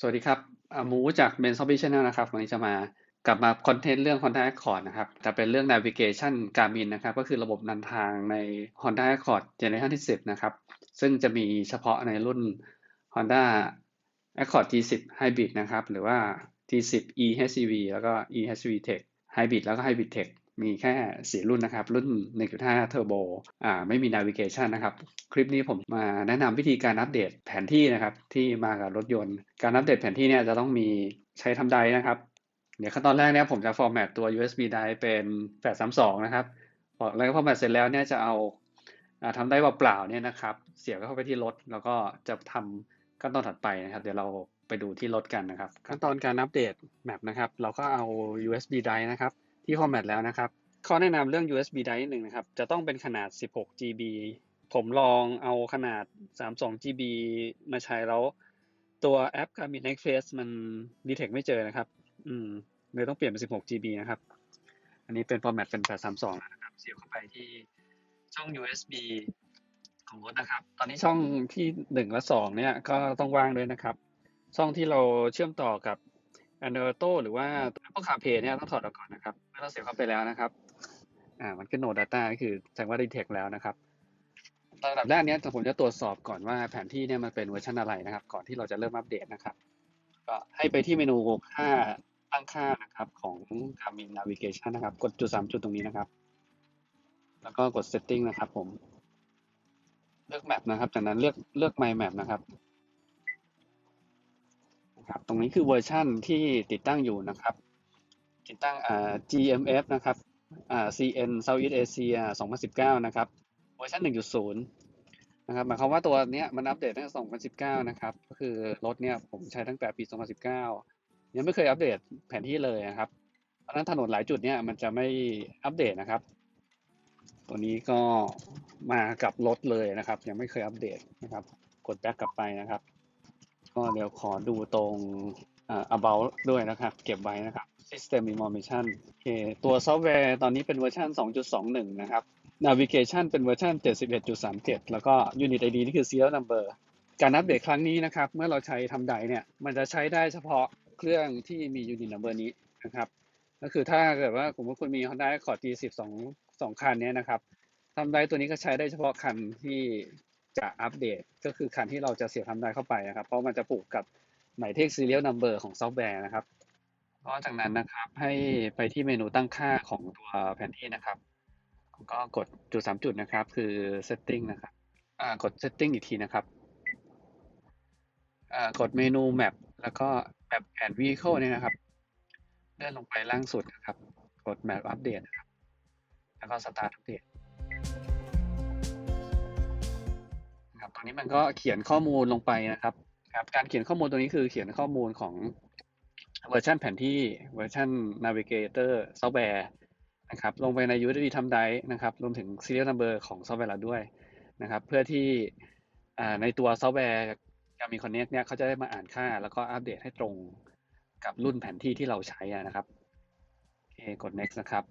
สวัสดีครับอามูจาก b e n s o b b y Channel นะครับ วันนี้จะมากลับมาคอนเทนต์เรื่อง Honda Accord นะครับจะเป็นเรื่อง Navigation Garmin นะครับ ก็คือระบบนำทางใน Honda Accord Generation ที่ 10 นะครับ ซึ่งจะมีเฉพาะในรุ่น Honda Accord G10 Hybrid นะครับ หรือว่า G10 eHCV แล้วก็ eHCV Tech Hybrid แล้วก็ Hybrid Tech มีแค่สี่รุ่นนะครับ รุ่น 1.5 Turbo อ่าไม่มี Navigation นะครับ คลิปนี้ผมมาแนะนำวิธีการอัปเดตแผนที่นะครับ ที่มากับรถยนต์ การอัปเดตแผนที่เนี่ยจะต้องมีใช้ทำไดนะครับ เดี๋ยวขั้นตอนแรกเนี่ยผมจะ format ตัว USB drive เป็น832 นะครับพอแล้วก็ format เสร็จแล้วเนี่ยจะเอาอ่าทำได้เปล่าๆเนี่ยนะครับ เสียบเข้าไปที่รถ แล้วก็จะทำขั้นตอนถัดไปนะครับ เดี๋ยวเราไปดูที่รถกันนะครับ ขั้นตอนการอัปเดตแมปนะครับ เราก็เอา USB drive นะครับ ที่ format แล้วนะครับ ข้อแนะนำเรื่อง USB drive หนึ่งนะครับ จะต้องเป็นขนาด 16 GB ผมลองเอาขนาด 32 GB มาใช้แล้ว ตัวแอป Garmin Express มัน detect ไม่เจอนะครับ อืมเลยต้องเปลี่ยนเป็น 16 GB นะครับ อันนี้เป็น format เป็น 832 นะครับ เสียบเข้าไปที่ช่อง USB ของรถนะครับ ตอนนี้ช่องที่ 1 และ 2 เนี่ยก็ต้องว่างด้วยนะครับ ช่องที่เราเชื่อมต่อกับ Android Auto หรือว่า Apple CarPlay เนี่ยต้องถอดออกก่อนนะครับเมื่อเราเสียบเข้าไปแล้วนะครับ อ่า มันขึ้น No Data ก็คือแสดงว่า detect แล้วนะครับระดับแรกเนี้ยผมจะตรวจสอบก่อนว่าแผนที่เนี่ยมันเป็นเวอร์ชันอะไรนะครับ ก่อนที่เราจะเริ่มอัปเดตนะครับ ก็ให้ไปที่เมนูค่าตั้งค่านะครับของ Garmin Navigation นะครับ กดจุดสามจุดตรงนี้นะครับ แล้วก็กด Setting นะครับ ผม เลือก Map นะครับ จากนั้นเลือกเลือก My Map นะครับ นะครับตรงนี้คือเวอร์ชันที่ติดตั้งอยู่นะครับ ติดตั้งอ่า GMF นะครับอ่า CN Southeast Asia 2019 นะครับ เวอร์ชัน1.0 นะครับหมายความว่าตัวเนี้ยมันอัปเดตตั้งแต่2019 นะครับ ก็คือรถเนี่ยผมใช้ตั้งแต่ปี 2019 ยังไม่เคยอัปเดตแผนที่เลยนะครับ เพราะฉะนั้นถนนหลายจุดเนี่ยมันจะไม่อัปเดตนะครับ ตัวนี้ก็มากับรถเลยนะครับ ยังไม่เคยอัปเดตนะครับ กดแบ็กกลับไปนะครับ ก็เดี๋ยวขอดูตรงอ่า about ด้วยนะครับ เก็บไว้นะครับ system information โอเคตัวซอฟต์แวร์ตอนนี้เป็นเวอร์ชัน2.21 นะครับ navigation เป็นเวอร์ชัน71.37 แล้วก็ unit ID นี่คือ serial number การอัปเดตครั้งนี้นะครับ เมื่อเราใช้ทำไดเนี่ย มันจะใช้ได้เฉพาะเครื่องที่มี unit number นี้นะครับก็คือถ้าเกิดว่าสมมติคุณมี Honda Accord G10 สองสองคันเนี้ยนะครับทำไดตัวนี้ก็ใช้ได้เฉพาะคันที่ จะอัปเดตก็คือคันที่เราจะเสียบทำได้เข้าไปนะครับ เพราะมันจะผูกกับหมายเลข serial number ของซอฟต์แวร์นะครับก็จากนั้นนะครับให้ไปที่เมนูตั้งค่าของตัวแผนที่นะครับ ก็กดจุดสามจุดนะครับ คือ setting นะครับอ่ากด setting อีกทีนะครับอ่ากดเมนู map แล้วก็ map and vehicle เนี่ยนะครับเลื่อนลงไปล่างสุดนะครับ กด map update นะครับ แล้วก็ start update อนนี้มันก็เขียนข้อมูลลงไปนะครับ ครับ การเขียนข้อมูลตัวนี้คือเขียนข้อมูลของเวอร์ชันแผนที่เวอร์ชัน navigator ซอฟต์แวร์นะครับ ลงไปใน USB ทำได้นะครับ รวมถึง serial number ของซอฟต์แวร์เราด้วยนะครับ เพื่อที่ในตัวซอฟต์แวร์ Garmin Connect เนี่ยเขาจะได้มาอ่านค่า แล้วก็อัปเดตให้ตรงกับรุ่นแผนที่ที่เราใช้นะครับโอเคกด next นะครับ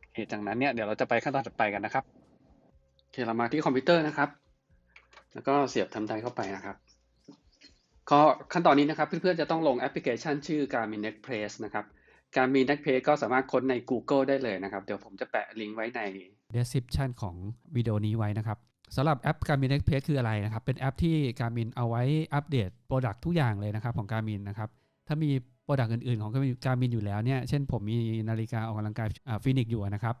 โอเคจากนั้นเนี่ยเดี๋ยวเราจะไปขั้นตอนถัดไปกันนะครับโอเคเรามาที่คอมพิวเตอร์นะครับ แล้วก็เสียบทำไดเข้าไปนะครับก็ขั้นตอนนี้นะครับเพื่อนๆจะต้องลงแอปพลิเคชันชื่อ Garmin Express นะครับการมี Next Page ก็สามารถค้นใน Google ได้เลยนะครับ เดี๋ยวผมจะแปะลิงก์ไว้ใน description ของวิดีโอนี้ไว้นะครับสำหรับแอป Garmin Next Page คืออะไรนะครับ เป็นแอปที่ Garmin เอาไว้อัปเดต Product ทุกอย่างเลยนะครับของ Garmin นะครับ ถ้ามี Product อื่นๆ ของ Garmin อยู่แล้วเนี่ย เช่นผมมีนาฬิกาออกกำลังกายฟินิกอยู่นะครับ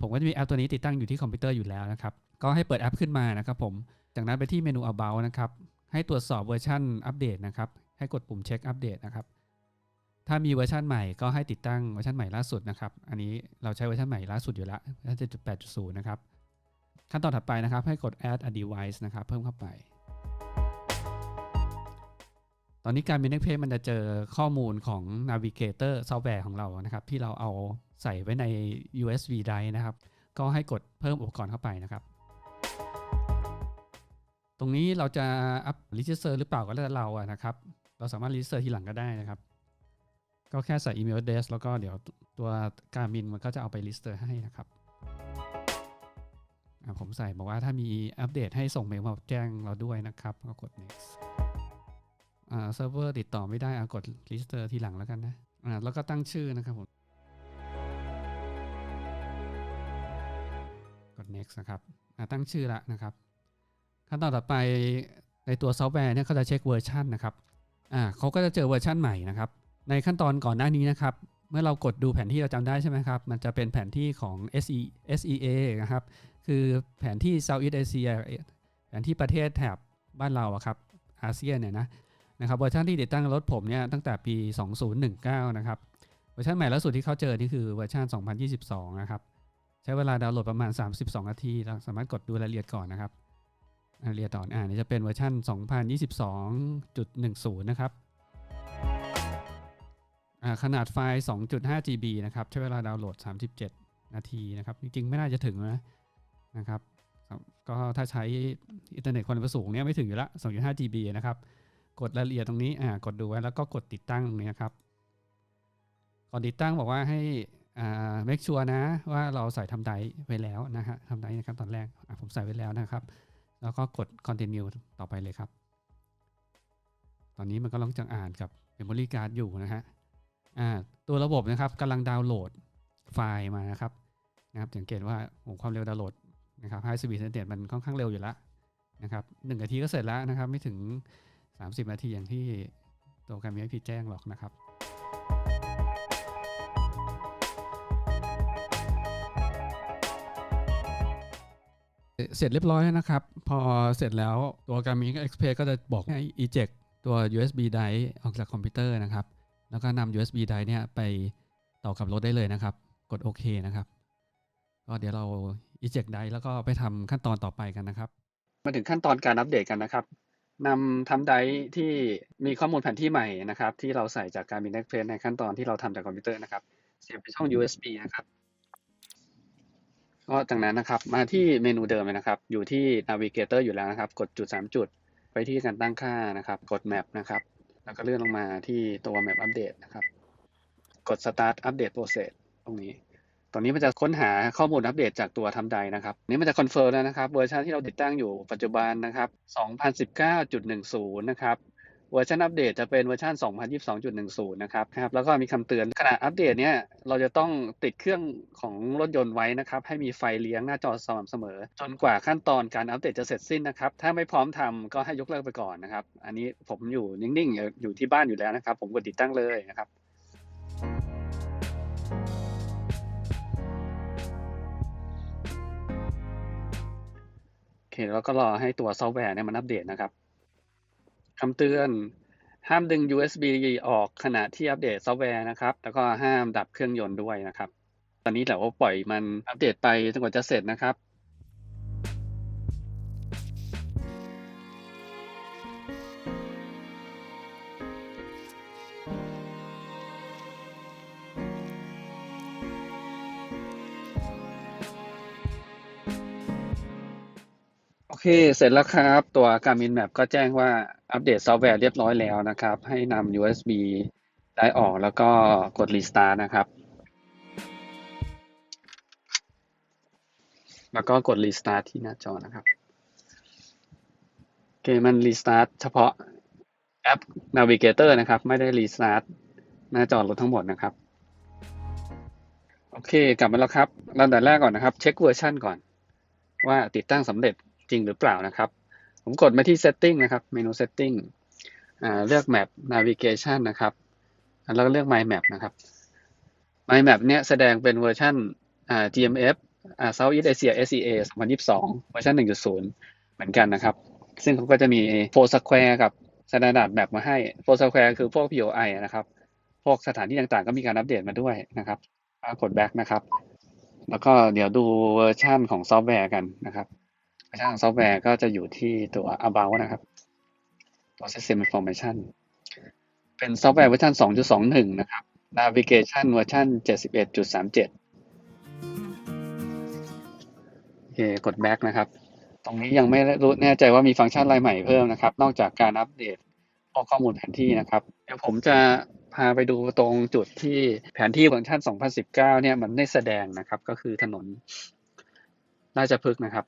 ผมก็จะมีแอปตัวนี้ติดตั้งอยู่ที่คอมพิวเตอร์อยู่แล้วนะครับ ก็ให้เปิดแอปขึ้นมานะครับผม จากนั้นไปที่เมนู About นะครับ ให้ตรวจสอบเวอร์ชันอัปเดตนะครับ ให้กดปุ่มเช็คอัปเดตนะครับ ถ้ามีเวอร์ชันใหม่ก็ให้ติดตั้งเวอร์ชันใหม่ล่าสุดนะครับ อันนี้เราใช้เวอร์ชันใหม่ล่าสุดอยู่แล้วเวอร์ชัน7.8.0 นะครับ ขั้นตอนถัดไปนะครับ ให้กด add a device นะครับ เพิ่มเข้าไป ตอนนี้การ Minix Page มันจะเจอข้อมูลของ Navigator ซอฟต์แวร์ของเรานะครับ ที่เราเอาใส่ไว้ใน USB drive นะครับ ก็ให้กดเพิ่มอุปกรณ์เข้าไปนะครับ ตรงนี้เราจะอัพ register หรือเปล่าก็แล้วแต่เราอะนะครับ เราสามารถ register ทีหลังก็ได้นะครับ ก็แค่ใส่ email address แล้วก็เดี๋ยวตัวการมินมันก็จะเอาไป register ให้นะครับผมใส่บอกว่าถ้ามีอัปเดตให้ส่งเมลมาแจ้งเราด้วยนะครับก็กด next อ่าเซิร์ฟเวอร์ติดต่อไม่ได้อะกดรีสเตอร์ทีหลังแล้วกันนะอ่าแล้วก็ตั้งชื่อนะครับผมกด next นะครับอ่าตั้งชื่อละนะครับ ขั้นตอนต่อไปในตัวซอฟต์แวร์เนี่ยเขาจะเช็คเวอร์ชันนะครับอ่าเขาก็จะเจอเวอร์ชันใหม่นะครับ ในขั้นตอนก่อนหน้านี้นะครับ เมื่อเรากดดูแผนที่เราจำได้ใช่ไหมครับ มันจะเป็นแผนที่ของ SE SEA นะครับ คือแผนที่ Southeast Asia แผนที่ประเทศแถบบ้านเราอะครับอาเซียนเนี่ยนะนะครับเวอร์ชันที่ติดตั้งรถผมเนี่ยตั้งแต่ปี 2019 นะครับเวอร์ชันใหม่ล่าสุดที่เขาเจอนี่คือเวอร์ชัน2022 นะครับ ใช้เวลาดาวน์โหลดประมาณ 32 นาทีเราสามารถกดดูรายละเอียดก่อนนะครับ เอียดต่ออ่านี่จะเป็นเวอร์ชัน2022.10 นะครับอ่าขนาดไฟล์ 2.5 GB นะครับ ใช้เวลาดาวน์โหลด 37 นาทีนะครับ จริงๆ ไม่น่าจะถึงนะนะครับ ก็ถ้าใช้อินเทอร์เน็ตความเร็วสูงเนี่ยไม่ถึงอยู่ละ 2.5 GB นะครับ กดรายละเอียดตรงนี้อ่ากดดูไว้แล้วก็กดติดตั้งตรงนี้นะครับ ก่อนติดตั้งบอกว่าให้อ่า make sure นะว่าเราใส่ทำไดไว้แล้วนะฮะทำไดนะครับตอนแรกอะผมใส่ไว้แล้วนะครับ แล้วก็กด continue ต่อไปเลยครับ ตอนนี้มันก็ลองจังอ่านกับ memory card อยู่นะฮะอ่าตัวระบบนะครับกำลังดาวน์โหลดไฟล์มานะครับนะครับสังเกตว่าโอ้ความเร็วดาวน์โหลดนะครับ high speed internet มันค่อนข้างเร็วอยู่แล้วนะครับหนึ่งนาทีก็เสร็จแล้วนะครับ ไม่ถึง 30 นาทีอย่างที่ตัวการมีให้พี่แจ้งหรอกนะครับ เสร็จเรียบร้อยแล้วนะครับ พอเสร็จแล้วตัว Garmin Express ก็จะบอกให้ eject ตัว USB drive ออกจากคอมพิวเตอร์นะครับ แล้วก็นำ USB drive เนี่ยไปต่อกับรถได้เลยนะครับ กดโอเคนะครับ ก็เดี๋ยวเรา eject drive แล้วก็ไปทำขั้นตอนต่อไปกันนะครับ มาถึงขั้นตอนการอัปเดตกันนะครับนำทำไดที่มีข้อมูลแผนที่ใหม่นะครับ ที่เราใส่จากการบิน Express ในขั้นตอนที่เราทำจากคอมพิวเตอร์นะครับ เสียบไปช่อง USB นะครับ ก็จากนั้นนะครับ มาที่เมนูเดิมเลยนะครับ อยู่ที่ Navigator อยู่แล้วนะครับ กดจุด 3 จุด ไปที่การตั้งค่านะครับ กด Map นะครับ แล้วก็เลื่อนลงมาที่ตัว Map Update นะครับ กด Start Update Process ตรงนี้ ตอนนี้มันจะค้นหาข้อมูลอัปเดตจากตัวทำใดนะครับ นี่มันจะคอนเฟิร์มแล้วนะครับ เวอร์ชันที่เราติดตั้งอยู่ปัจจุบันนะครับ 2019.10 นะครับ เวอร์ชันอัปเดตจะเป็นเวอร์ชัน2022.10 นะครับครับ แล้วก็มีคำเตือนขณะอัปเดตเนี่ยเราจะต้องติดเครื่องของรถยนต์ไว้นะครับ ให้มีไฟเลี้ยงหน้าจอสม่ำเสมอ จนกว่าขั้นตอนการอัปเดตจะเสร็จสิ้นนะครับ ถ้าไม่พร้อมทำก็ให้ยกเลิกไปก่อนนะครับ อันนี้ผมอยู่นิ่งๆ อยู่ที่บ้านอยู่แล้วนะครับ ผมกดติดตั้งเลยนะครับโอเคแล้วก็รอให้ตัวซอฟต์แวร์เนี่ยมันอัปเดตนะครับ คำเตือน ห้ามดึง USB ออกขณะที่อัปเดตซอฟต์แวร์นะครับ แล้วก็ห้ามดับเครื่องยนต์ด้วยนะครับ ตอนนี้เราก็ปล่อยมันอัปเดตไปจนกว่าจะเสร็จนะครับ เค เสร็จแล้วครับ ตัว Garmin Map ก็แจ้งว่าอัปเดตซอฟต์แวร์เรียบร้อยแล้วนะครับ ให้นำ USB ได้ออกแล้วก็กด Restart นะครับ แล้วก็กด Restart ที่หน้าจอนะครับ โอเค มัน Restart เฉพาะแอป Navigator นะครับ ไม่ได้ Restart หน้าจอรถทั้งหมดนะครับ โอเค กลับมาแล้วครับลำดับแรกก่อนนะครับ เช็คเวอร์ชันก่อนว่าติดตั้งสำเร็จ จริงหรือเปล่านะครับ ผมกดมาที่ setting นะครับ เมนู setting เลือก map navigation นะครับ แล้วก็เลือก my map นะครับ my map เนี้ยแสดงเป็นเวอร์ชัน GMF Southeast Asia SEA 2022 เวอร์ชัน1.0 เหมือนกันนะครับ ซึ่งเขาก็จะมี Four Square กับ Standard Map มาให้ Four Square คือพวก POI นะครับ พวกสถานที่ต่างๆ ก็มีการอัปเดตมาด้วยนะครับกด back นะครับ แล้วก็เดี๋ยวดูเวอร์ชันของซอฟต์แวร์กันนะครับ เวอร์ชันของซอฟต์แวร์ก็จะอยู่ที่ตัว about นะครับตัว system information เป็นซอฟต์แวร์เวอร์ชัน2.21 นะครับ navigation เวอร์ชัน71.37โอเคกด back นะครับ ตรงนี้ยังไม่รู้แน่ใจว่ามีฟังก์ชันอะไรใหม่เพิ่มนะครับ นอกจากการอัปเดตพวกข้อมูลแผนที่นะครับ เดี๋ยวผมจะพาไปดูตรงจุดที่แผนที่เวอร์ชัน2019 เนี่ยมันไม่แสดงนะครับ ก็คือถนนราชพฤกษ์นะครับ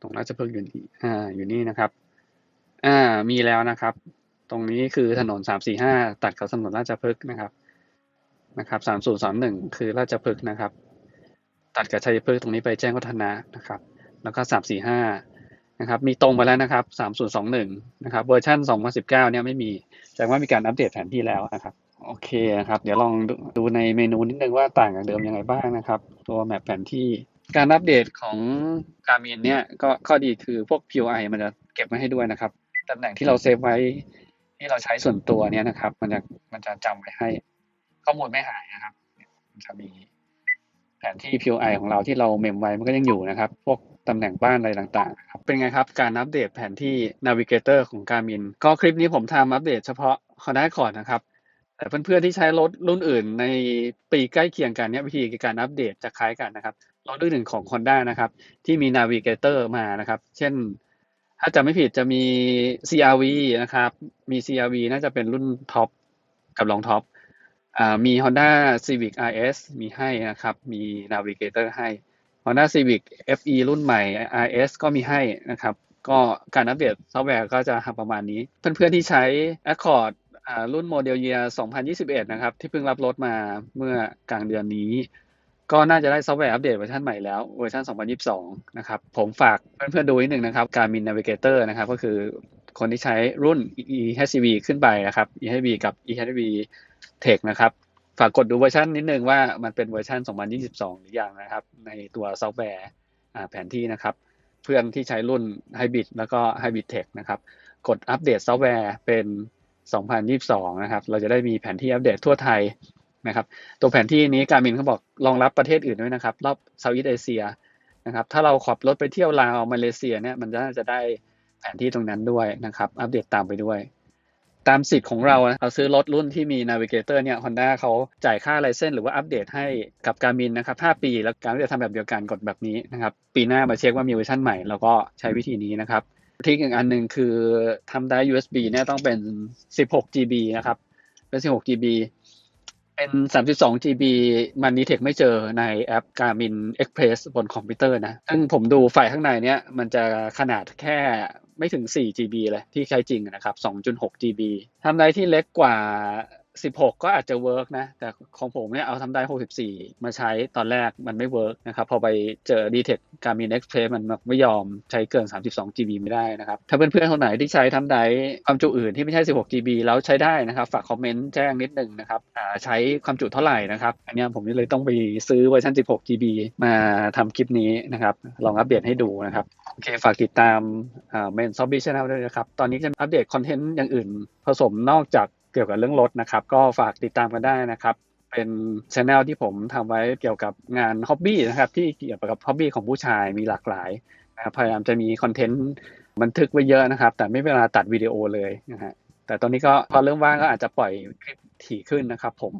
ตรงราชพฤกษ์อยู่นี่อ่าอยู่นี่นะครับ อ่ามีแล้วนะครับ ตรงนี้คือถนนสามสี่ห้าตัดกับถนนราชพฤกษ์นะครับนะครับสามศูนย์สามหนึ่งคือราชพฤกษ์นะครับ ตัดกับชัยพฤกษ์ตรงนี้ไปแจ้งวัฒนะนะครับ แล้วก็สามสี่ห้านะครับ มีตรงไปแล้วนะครับสามศูนย์สองหนึ่งนะครับเวอร์ชันสองพันสิบเก้าเนี่ยไม่มีแสดงว่ามีการอัปเดตแผนที่แล้วนะครับโอเคนะครับ เดี๋ยวลองดูดูในเมนูนิดนึงว่าต่างจากเดิมยังไงบ้างนะครับ ตัวแมปแผนที่ การอัปเดตของการ m มินเนี่ยก็ข้อดีคือพวก POI มันจะเก็บไว้ให้ด้วยนะครับตำแหน่งที่เราเซฟไว้ที่เราใช้ส่วนตัวเนี่ยนะครับ มันจะมันจะจำไว้ให้ ข้อมูลไม่หายนะครับมันจะมีแผนที่ POI ของเราที่เราเมมไว้มันก็ยังอยู่นะครับ พวกตำแหน่งบ้านอะไรต่างๆครับเป็นไงครับ การอัปเดตแผนที่ Navigator ของการ m มินก็คลิปนี้ผมทำอัปเดตเฉพาะ Honda Accord นะครับ แต่เพื่อนๆที่ใช้รถรุ่นอื่นในปีใกล้เคียงกันเนี่ยวิธีการอัปเดตจะคล้ายกันนะครับ รถรุ่นหนึ่งของ Honda นะครับ ที่มี Navigator มานะครับ เช่น ถ้าจำไม่ผิดจะมี CRV นะครับ มี CRV น่าจะเป็นรุ่นท็อปกับรองท็อปมี Honda Civic RS มีให้นะครับ มี Navigator ให้ Honda Civic FE รุ่นใหม่ RS ก็มีให้นะครับ ก็การอัปเดตซอฟต์แวร์ก็จะประมาณนี้ เพื่อนๆที่ใช้ Accord รุ่นโมเดลเยียร์2021 นะครับ ที่เพิ่งรับรถมาเมื่อกลางเดือนนี้ ก็น่าจะได้ซอฟต์แวร์อัปเดตเวอร์ชันใหม่แล้วเวอร์ชัน2022 นะครับ ผมฝากเพื่อนๆดูนิดหนึ่งนะครับ Garmin Navigator นะครับ ก็คือคนที่ใช้รุ่น eHCV ขึ้นไปนะครับ eHCV กับ eHCV Tech นะครับ ฝากกดดูเวอร์ชันนิดนึงว่ามันเป็นเวอร์ชัน2022 หรือยังนะครับ ในตัวซอฟต์แวร์แผนที่นะครับ เพื่อนที่ใช้รุ่น Hybrid แล้วก็ Hybrid Tech นะครับ กดอัปเดตซอฟต์แวร์เป็น 2022 นะครับ เราจะได้มีแผนที่อัปเดตทั่วไทย นะครับ ตัวแผนที่นี้การมินเขาบอกรองรับประเทศอื่นด้วยนะครับ รอบเซาท์อีสเอเชียนะครับ ถ้าเราขับรถไปเที่ยวลาวมาเลเซียเนี่ยมันจะน่าจะได้แผนที่ตรงนั้นด้วยนะครับ อัปเดตตามไปด้วย ตามสิทธิ์ของเราเราซื้อรถรุ่นที่มี Navigator เนี่ย Honda เขาจ่ายค่าไลเซนส์หรือว่าอัปเดตให้กับการมินนะครับ 5 ปี แล้วการจะทำแบบเดียวกันกดแบบนี้นะครับ ปีหน้ามาเช็คว่ามีเวอร์ชันใหม่เราก็ใช้วิธีนี้นะครับทริคอีกอันหนึ่งคือทำได้ USB เนี่ยต้องเป็น 16 GB นะครับ เป็น 16 GB เป็น32 GB มันนีเทคไม่เจอในแอป Garmin Express บนคอมพิวเตอร์นะ ซึ่งผมดูไฟล์ข้างในเนี้ยมันจะขนาดแค่ไม่ถึง 4 GB เลยที่ใช้จริงนะครับ 2.6 GB ทำได้ที่เล็กกว่า 16ก็อาจจะเวิร์กนะ แต่ของผมเนี่ยเอาทำได้64มาใช้ตอนแรกมันไม่เวิร์กนะครับ พอไปเจอ d t e c Garmin Express มันไม่ยอมใช้เกิน 32 GB ไม่ได้นะครับ ถ้าเพื่อนๆคนไหนที่ใช้ทำได้ความจุอื่นที่ไม่ใช่ 16 GB แล้วใช้ได้นะครับ ฝากคอมเมนต์แจ้งนิดนึงนะครับใช้ความจุเท่าไหร่นะครับ อันนี้ผมเลยต้องไปซื้อเวอร์ชัน16 GB มาทำคลิปนี้นะครับ ลองอัปเดตให้ดูนะครับโอเคฝากติดตามเมนซอมบี้ชาแนลด้วยนะครับ ตอนนี้จะอัปเดตคอนเทนต์อย่างอื่นผสมนอกจาก เกี่ยวกับเรื่องรถนะครับ ก็ฝากติดตามกันได้นะครับ เป็นช anel ที่ผมทำไว้เกี่ยวกับงานฮ็อบบี้นะครับที่เกี่ยวกับฮ็อบบี้ของผู้ชายมีหลากหลายนะครับพยายามจะมีคอนเทนต์บันทึกไว้เยอะนะครับ แต่ไม่เวลาตัดวิดีโอเลยนะฮะแต่ตอนนี้ก็พอเริ่มว่างก็อาจจะปล่อยคลิปถี่ขึ้นนะครับ ผม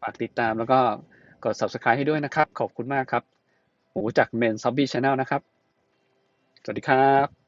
ฝากติดตามแล้วก็กด subscribe ให้ด้วยนะครับ ขอบคุณมากครับหมูจากเมนซอบบี้ช n แนลนะครับ สวัสดีครับ